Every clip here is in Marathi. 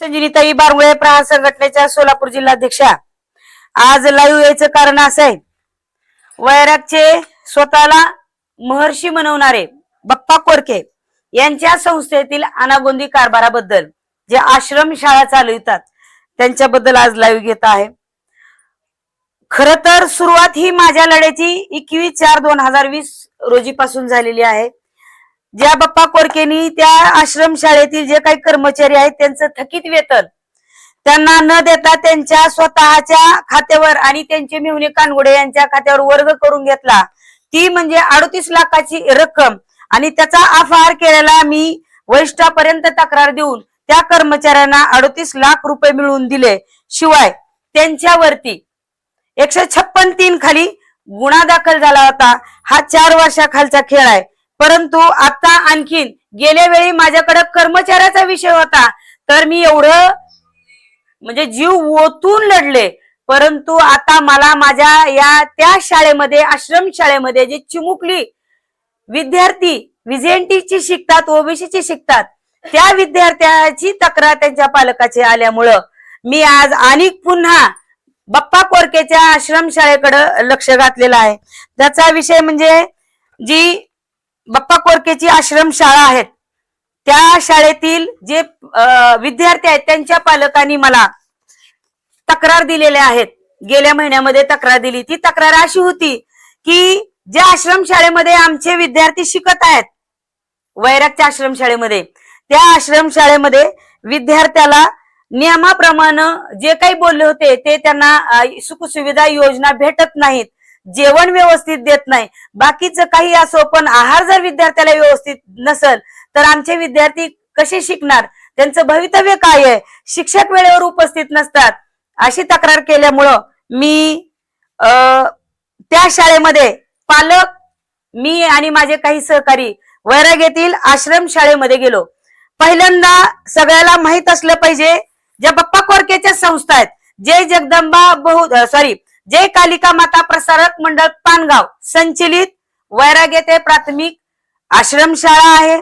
संजनीताई बारमुळे प्रहार संघटनेच्या सोलापूर जिल्हाध्यक्षा. आज लाईव्ह यायचं कारण असं आहे. वैरागचे स्वतःला महर्षी म्हणवणारे बप्पा कोरके यांच्या संस्थेतील अनागोंदी कारभाराबद्दल जे आश्रम शाळा चालवितात त्यांच्याबद्दल आज लाईव्ह घेत आहे. खर तर सुरुवात ही माझ्या लढ्याची एकवीस चार दोन हजार वीस रोजीपासून झालेली आहे. ज्या बाप्पा कोरकेनी त्या आश्रम शाळेतील जे काही कर्मचारी आहेत त्यांचं थकीत वेतन त्यांना न देता त्यांच्या स्वतःच्या खात्यावर आणि त्यांचे मेहुणे कानगुडे यांच्या खात्यावर वर्ग करून घेतला. ती म्हणजे अडतीस लाखाची रक्कम आणि त्याचा अपहार केलेला मी वरिष्ठापर्यंत तक्रार देऊन त्या कर्मचाऱ्यांना अडतीस लाख रुपये मिळवून दिले. शिवाय त्यांच्यावरती एकशे छप्पन तीन खाली गुन्हा दाखल झाला होता. हा चार वर्षाखालचा खेळ आहे. परंतु आता आणखीन गेल्या वेळी माझ्याकडे कर्मचाऱ्याचा विषय होता. तर मी एवढं म्हणजे जीव ओतून लढले. परंतु आता मला माझ्या या त्या शाळेमध्ये आश्रम शाळेमध्ये जे चिमुकली विद्यार्थी विजेंटीची शिकतात ओबीसीची शिकतात त्या विद्यार्थ्याची तक्रार त्यांच्या पालकाची आल्यामुळं मी आज आणि पुन्हा बाप्पा कोरकेच्या आश्रम शाळेकडे लक्ष घातलेलं आहे. त्याचा विषय म्हणजे जी बाप्पा कोरकेची आश्रम शाळा आहेत. त्या शाळेतील जे विद्यार्थी आहेत त्यांच्या पालकांनी मला तक्रार दिलेल्या आहेत. गेल्या महिन्यामध्ये तक्रार दिली. ती तक्रार अशी होती की ज्या आश्रम शाळेमध्ये आमचे विद्यार्थी शिकत आहेत वैरागच्या आश्रम शाळेमध्ये त्या आश्रम शाळेमध्ये विद्यार्थ्याला नियमाप्रमाणे जे काही बोलले होते ते त्यांना सुखसुविधा योजना भेटत नाहीत. जेवण व्यवस्थित देत नाही. बाकीचं काही असो पण आहार जर विद्यार्थ्याला व्यवस्थित नसल तर आमचे विद्यार्थी कसे शिकणार? त्यांचं भवितव्य काय आहे? शिक्षक वेळेवर उपस्थित नसतात. अशी तक्रार केल्यामुळं मी अं, त्या शाळेमध्ये पालक मी आणि माझे काही सहकारी वैराग येथील आश्रम शाळेमध्ये गेलो. पहिल्यांदा सगळ्याला माहीत असलं पाहिजे ज्या बप्पा कोरकेच्या संस्था आहेत जय जगदंबा बहु सॉरी जय कालिका माता प्रसारक मंडळ पानगाव संचलित वैराग येथे प्राथमिक आश्रम शाळा आहे.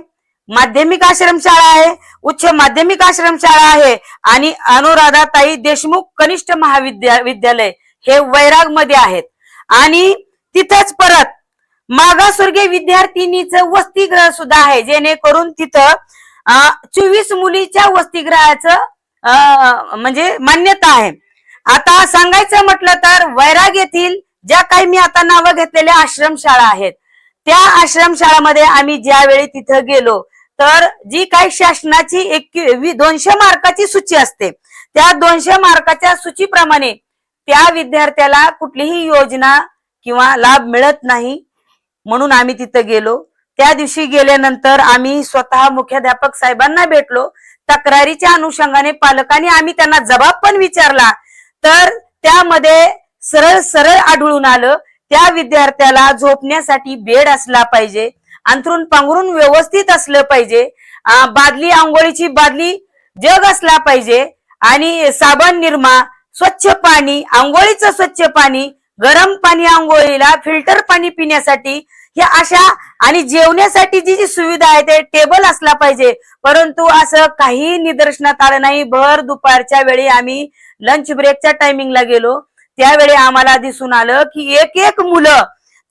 माध्यमिक आश्रम शाळा आहे उच्च माध्यमिक आश्रम शाळा आहे आणि अनुराधाताई देशमुख कनिष्ठ महाविद्या विद्यालय हे वैरागमध्ये आहेत. आणि तिथंच परत मागासवर्गीय विद्यार्थिनीचं वसतिग्रह सुद्धा आहे जेणेकरून तिथं चोवीस मुलीच्या वसतिग्रहाचं अं, म्हणजे मान्यता आहे. आता सांगायचं म्हटलं तर वैराग येथील ज्या काही मी आता नावं घेतलेल्या आश्रम शाळा आहेत त्या आश्रम शाळामध्ये आम्ही ज्यावेळी तिथं गेलो तर जी काही शासनाची एक दोनशे मार्काची सूची असते. त्या दोनशे मार्काच्या सूचीप्रमाणे त्या विद्यार्थ्याला कुठलीही योजना किंवा लाभ मिळत नाही म्हणून आम्ही तिथं गेलो. त्या दिवशी गेल्यानंतर आम्ही स्वतः मुख्याध्यापक साहेबांना भेटलो. तक्रारीच्या अनुषंगाने पालकांनी आम्ही त्यांना जबाब पण विचारला तर त्यामध्ये सरळ सरळ आढळून आलं त्या विद्यार्थ्याला झोपण्यासाठी बेड असला पाहिजे अंथरून पांघरून व्यवस्थित असलं पाहिजे बादली आंघोळीची बादली जग असला पाहिजे आणि साबण निरमा स्वच्छ पाणी आंघोळीचं स्वच्छ पाणी गरम पाणी आंघोळीला फिल्टर पाणी पिण्यासाठी हे अशा आणि जेवण्यासाठी जी जी सुविधा आहे ते टेबल असला पाहिजे. परंतु असं काही निदर्शनात आलं नाही. भर दुपारच्या वेळी आम्ही लंच ब्रेकच्या टायमिंगला गेलो. त्यावेळी आम्हाला दिसून आलं की एक एक मुलं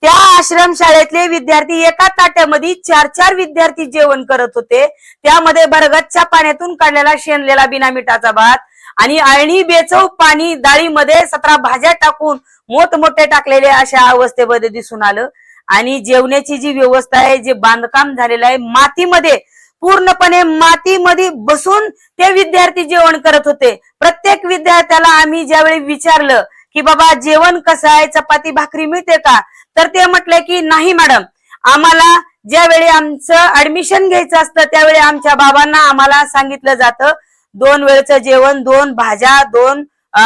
त्या आश्रम शाळेतले विद्यार्थी एका ताट्यामध्ये चार चार विद्यार्थी जेवण करत होते. त्यामध्ये बरगतच्या पाण्यातून काढलेला शेणलेला बिना मिठाचा भात आणि अळणी बेचव पाणी डाळीमध्ये सतरा भाज्या टाकून मोठमोठे टाकलेले अशा अवस्थेमध्ये दिसून आलं. आणि जेवण्याची जी व्यवस्था आहे जे बांधकाम झालेलं आहे मातीमध्ये पूर्णपणे मातीमध्ये बसून ते विद्यार्थी जेवण करत होते. प्रत्येक विद्यार्थ्याला आम्ही ज्यावेळी विचारलं की बाबा जेवण कसं आहे? चपाती भाकरी मिळते का? तर ते म्हटले की नाही मॅडम. आम्हाला ज्यावेळी आमचं ऍडमिशन घ्यायचं असतं त्यावेळी आमच्या बाबांना आम्हाला सांगितलं जातं दोन वेळचं जेवण दोन भाज्या दोन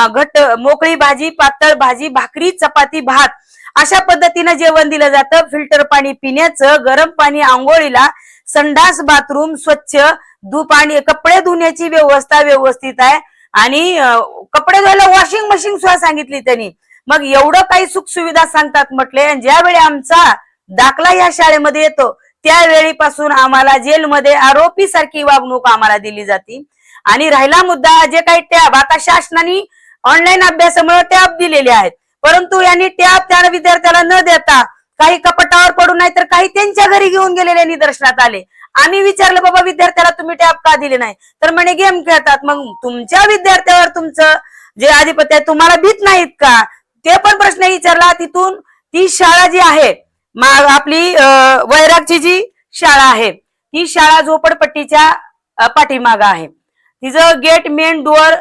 घट्ट मोकळी भाजी पातळ भाजी भाकरी चपाती भात. अशा पद्धतीनं जेवण दिलं जातं. फिल्टर पाणी पिण्याचं गरम पाणी आंघोळीला संडास बाथरूम स्वच्छ धूप आणि कपडे धुण्याची व्यवस्था व्यवस्थित आहे. आणि कपडे धुवायला वॉशिंग मशीन सुद्धा सांगितली त्यांनी. मग एवढं काही सुख सुविधा सांगतात म्हटले आणि ज्यावेळी आमचा दाखला या शाळेमध्ये येतो त्यावेळीपासून आम्हाला जेलमध्ये आरोपी सारखी वागणूक आम्हाला दिली जाते. आणि राहिला मुद्दा जे काही टॅब आता शासनाने ऑनलाईन अभ्यासामुळे टॅब दिलेले आहेत. परंतु यांनी टॅब त्या विद्यार्थ्याला न देता काही कपाटावर पडू नाही तर काही त्यांच्या घरी घेऊन गेलेले निदर्शनात आले. आम्ही विचारलं बाबा विद्यार्थ्याला तुम्ही टॅब का दिले नाही? तर म्हणे गेम खेळतात. मग तुमच्या विद्यार्थ्यावर तुमचं जे आधिपत्य आहे तुम्हाला भीत नाहीत का? ते पण प्रश्न विचारला. तिथून ती शाळा जी आहे आपली वैरागची जी शाळा आहे ती शाळा झोपडपट्टीच्या पाठीमागं आहे. तिचं गेट मेन डोअर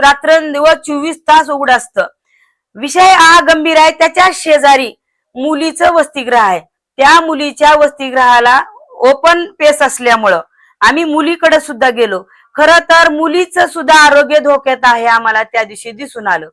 रात्रंदिवस चोवीस तास उघड असतं. विषय हा गंभीर आहे. त्याच्या शेजारी मुलीचं वसतिगृह आहे. त्या मुलीच्या वसतिगृहाला ओपन पेस असल्यामुळं आम्ही मुलीकडे सुद्धा गेलो. खरं तर मुलीचं सुद्धा आरोग्य धोक्यात आहे आम्हाला त्या दिवशी दिसून आलं.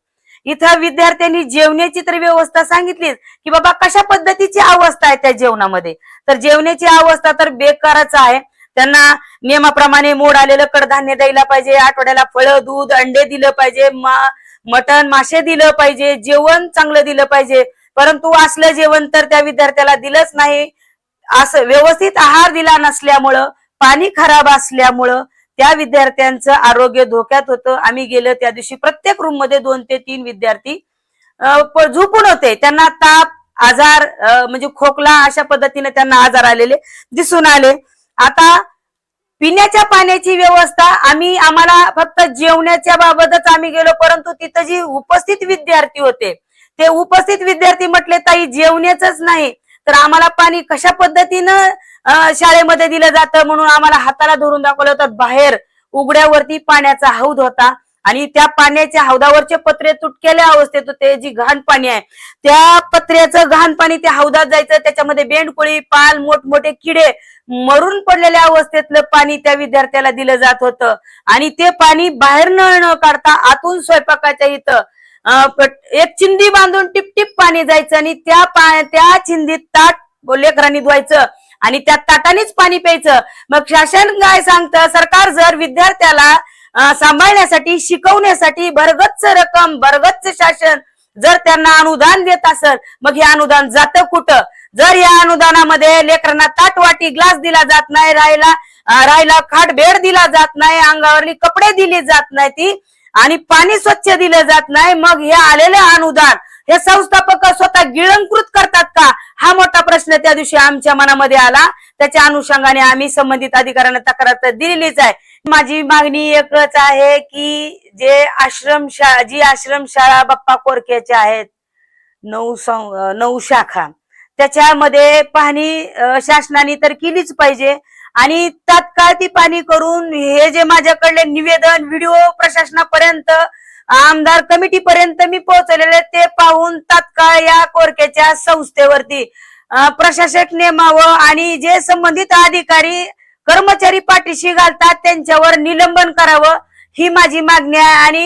इथं विद्यार्थ्यांनी जेवण्याची तर व्यवस्था सांगितलीच की बाबा कशा पद्धतीची अवस्था आहे त्या जेवणामध्ये? तर जेवण्याची अवस्था तर बेकारच आहे. त्यांना नियमाप्रमाणे मोड आलेलं कडधान्य द्यायला पाहिजे आठवड्याला फळं दूध अंडे दिलं पाहिजे मा- मटण मासे दिलं पाहिजे जेवण चांगलं दिलं पाहिजे. परंतु असलं जेवण तर त्या विद्यार्थ्याला दिलंच नाही. असं व्यवस्थित आहार दिला नसल्यामुळं पाणी खराब असल्यामुळं त्या विद्यार्थ्यांचं आरोग्य धोक्यात होतं. आम्ही गेलो त्या दिवशी प्रत्येक रूममध्ये दोन ते तीन विद्यार्थी झोपून होते. त्यांना ताप आजार म्हणजे खोकला अशा पद्धतीने त्यांना आजार आलेले दिसून आले. आता पिण्याच्या पाण्याची व्यवस्था आम्ही आम्हाला फक्त जेवण्याच्या बाबतच आम्ही गेलो परंतु तिथं जी उपस्थित विद्यार्थी होते ते उपस्थित विद्यार्थी म्हटले ताई जेवण्याच नाही. तर आम्हाला पाणी कशा पद्धतीनं शाळेमध्ये दिलं जातं म्हणून आम्हाला हाताला धरून दाखवलं होतं. बाहेर उघड्यावरती पाण्याचा हौद होता. आणि त्या पाण्याच्या हौदावरचे पत्रे तुटकेल्या अवस्थेत होते जी घाण पाणी आहे. त्या पत्र्याचं घाण पाणी त्या हौदात जायचं त्याच्यामध्ये बेंडकोळी पाल मोठमोठे किडे मरून पडलेल्या अवस्थेतलं पाणी त्या विद्यार्थ्याला दिलं जात होतं. आणि ते पाणी बाहेर न काढता आतून स्वयंपाकाच्या इथं एक चिंदी बांधून टिपटिप पाणी जायचं आणि त्या पा त्या चिंदीत ताट लेकरांनी धुवायचं आणि त्या ताटानेच पाणी प्यायचं. मग शासन काय सांगतं सरकार जर विद्यार्थ्याला सांभाळण्यासाठी शिकवण्यासाठी भरगच्च रक्कम भरगच्च शासन जर त्यांना अनुदान देत असेल मग हे अनुदान जातं कुठं? जर या अनुदानामध्ये लेकरांना ताटवाटी ग्लास दिला जात नाही राहिला राहिला राहायला खाट बेड दिला जात नाही अंगावरली कपडे दिले जात नाही ती आणि पाणी स्वच्छ दिलं जात नाही मग हे आलेले अनुदान हे संस्थापक स्वतः गिळंकृत करतात का? हा मोठा प्रश्न त्या दिवशी आमच्या मनामध्ये आला. त्याच्या अनुषंगाने आम्ही संबंधित अधिकाऱ्यांना तक्रार तर दिलेलीच आहे. माझी मागणी एकच आहे की जे आश्रम शाळा जी आश्रम शाळा बाप्पा कोरकेच्या आहेत नऊ नऊ शाखा त्याच्यामध्ये पाहणी शासनाने तर केलीच पाहिजे आणि तात्काळ ती पाणी करून हे जे माझ्याकडले निवेदन व्हिडिओ प्रशासनापर्यंत आमदार कमिटी पर्यंत मी पोहोचलेले ते पाहून तात्काळ या कोरकेच्या संस्थेवरती प्रशासक नेमावं आणि जे संबंधित अधिकारी कर्मचारी पाठीशी घालतात त्यांच्यावर निलंबन करावं ही माझी मागणी आहे आणि